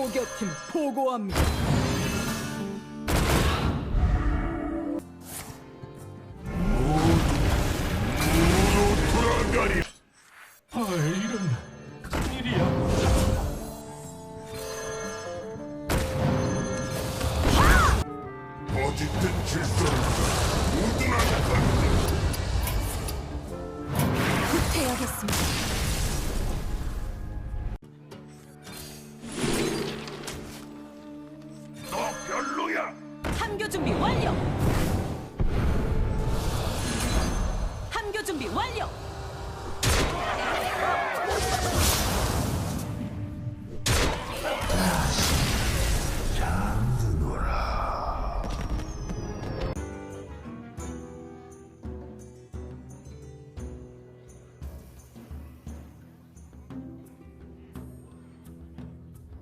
포격팀 보고합니다. 돌아가리 아, 이런 큰일이야. 어디든 질서를 모든 악한 해야겠습니다. 함교 준비 완료. 함교 준비 완료.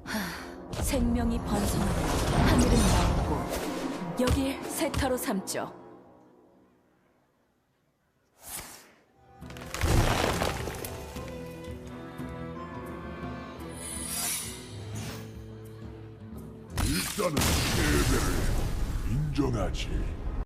하, 생명이 맑고 여길 세타로 삼죠. 일단은 패배를 인정하지